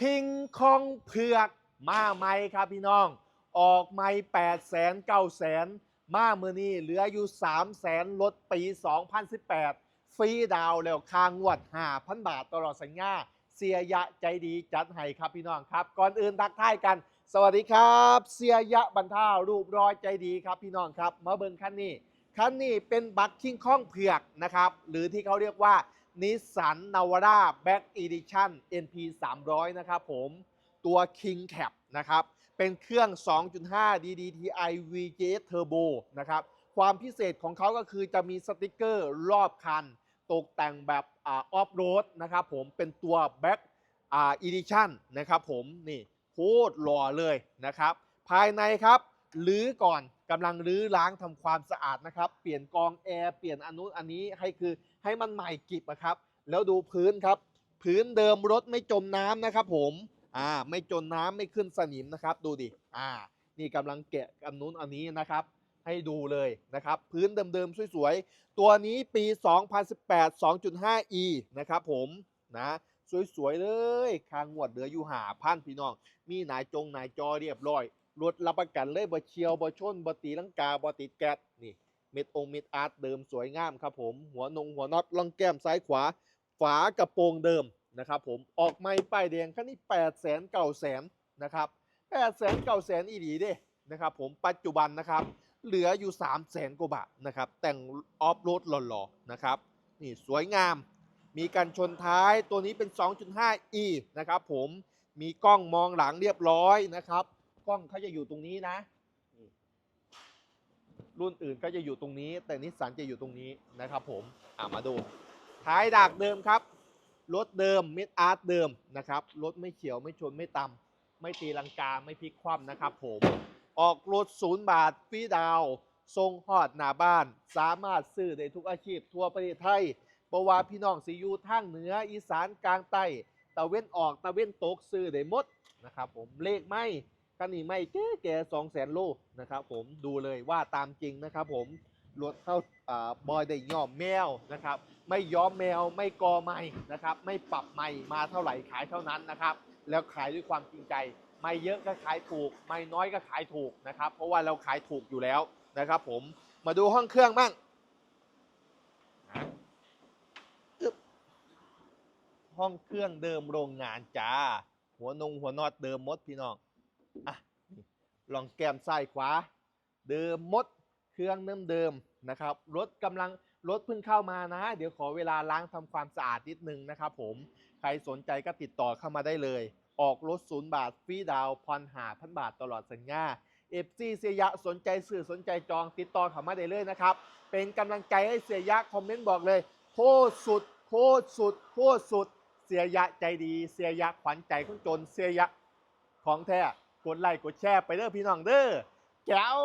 คิงคองเผือก มาไหมครับพี่น้อง ออกไม่8 0 0 0 0 9 0 0 0มาเมื่อนี้เหลืออยู่3 0 0 0 0 0ลดปี 2018 ฟรีดาวแล้วคางวด5,000บาทตลอดสัญญา เสียยะใจดีจัดให้ครับพี่น้องครับ ก่อนอื่นทักทายกัน สวัสดีครับ เสียยะบรรเทารูปรอยใจดีครับพี่น้องครับ มาเบิ่งคันนี้คันนี้เป็นบัคคิงข้องเผือกนะครับ หรือที่เขาเรียกว่า นิสสันนาวาร่าแบ็กอีดิชั่น NP 300 นะครับผมตัว King Cap นะครับ เป็นเครื่อง 2.5 DDTI VGS Turbo นะครับ ความพิเศษของเขาก็คือจะมีสติกเกอร์รอบคัน ตกแต่งแบบออฟโรดนะครับผมเป็นตัว Back อ่า Edition นะครับผมนี่โคตรหล่อเลยนะครับ ภายในครับหรือก่อน กำลังรื้อล้างทำความสะอาดนะครับ เปลี่ยนกองแอร์เปลี่ยนอนนุอันนี้ให้คือให้มันใหม่กิบนะครับ แล้วดูพื้นครับ พื้นเดิมรถไม่จมน้ำนะครับ ผมอ่าไม่จมน้ำไม่ขึ้นสนิมนะครับ ดูดิอ่า นี่กำลังแกะอันนู้นอันนี้นะครับ ให้ดูเลยนะครับ พื้นเดิมๆสวยๆตัวนี้ปี 2018 2.5e นะครับ ผมนะสวยๆเลยคางวดเหลืออยู่หาพันพี่น้อง มีนายจงนายจอเรียบร้อย รถรับประกันเลยบ่เชียวบ่ชนบ่ตีลังกาบ่ติดแก๊สนี่เม็ดองเม็ดอาร์ตเดิมสวยงามครับผม หัวนงหัวน็อตล่องแก้มซ้ายขวา ฝากระโปรงเดิมนะครับผมออกไม่ป้ายแดงคันนี้8 0 0 0 0 0 9 0 0 0นะครับ8 0 0 0 0 9 0 0 0อีดีเด้นะครับผมปัจจุบันนะครับ เหลืออยู่ 3 0 0 0 0 0กว่าบาทนะครับ แต่งออฟโรดหล่อๆนะครับนี่สวยงาม มีกันชนท้ายตัวนี้เป็น 2.5e นะครับผมมีกล้องมองหลังเรียบร้อยนะครับ กล้องเขาจะอยู่ตรงนี้นะ รุ่นอื่นก็จะอยู่ตรงนี้ แต่นิสสันจะอยู่ตรงนี้นะครับ ผมอ่ามาดู ท้ายดากเดิมครับ รถเดิมมิดอาร์ตเดิมนะครับ รถไม่เฉียวไม่ชนไม่ต่ำไม่ตีลังกาไม่พลิกคว่ำนะครับ ผม ออกรถศูนย์บาทฟรีดาวทรงฮอดหน้าบ้าน สามารถซื้อได้ทุกอาชีพ ทั่วประเทศไทยบว่าพี่น้องสิอยูทางเหนืออีสานกลางใต้ตะเว้นออกตะเว้นตกซื้อได้หมดนะครับผมเลขไม่ คันนี้ไม่แก่แก่สองแสนโลนะครับผมดูเลยว่าตามจริงนะครับผมรถเข้าอ่าบอยได้ย่อมแมวนะครับ ไม่ย้อมแมวไม่กอไม่นะครับ ไม่ปรับไม่มาเท่าไหร่ขายเท่านั้นนะครับ แล้วขายด้วยความจริงใจ ไม่เยอะก็ขายถูก ไม่น้อยก็ขายถูกนะครับ เพราะว่าเราขายถูกอยู่แล้วนะครับผมมาดูห้องเครื่องบ้างห้องเครื่องเดิมโรงงานจ้า หัวนงหัวนอดเดิมมดพี่น้อง อะลองแก้มซ้ายขวา เดิมมดเครื่องเดิมเดิมๆนะครับรถกำลังรถเพิ่งเข้ามานะ เดี๋ยวขอเวลาล้างทำความสะอาดนิดนึงนะครับผมใครสนใจก็ติดต่อเข้ามาได้เลย ออกรถศูนย์บาทฟรีดาวน์ผ่อนหาพันบาทตลอดสัญญาเอฟซีเสียยะสนใจสื่อสนใจจองติดต่อเข้ามาได้เลยนะครับ เป็นกำลังใจให้เสียยะคอมเมนต์บอกเลยโคตรสุดโคตรสุดโคตรสุด เสียยะใจดี เสียยะขวัญใจคนจนเสียยะของแท้ ดไลค์กดแชร์ไปเด้อพี่น้องเด้อแก้ว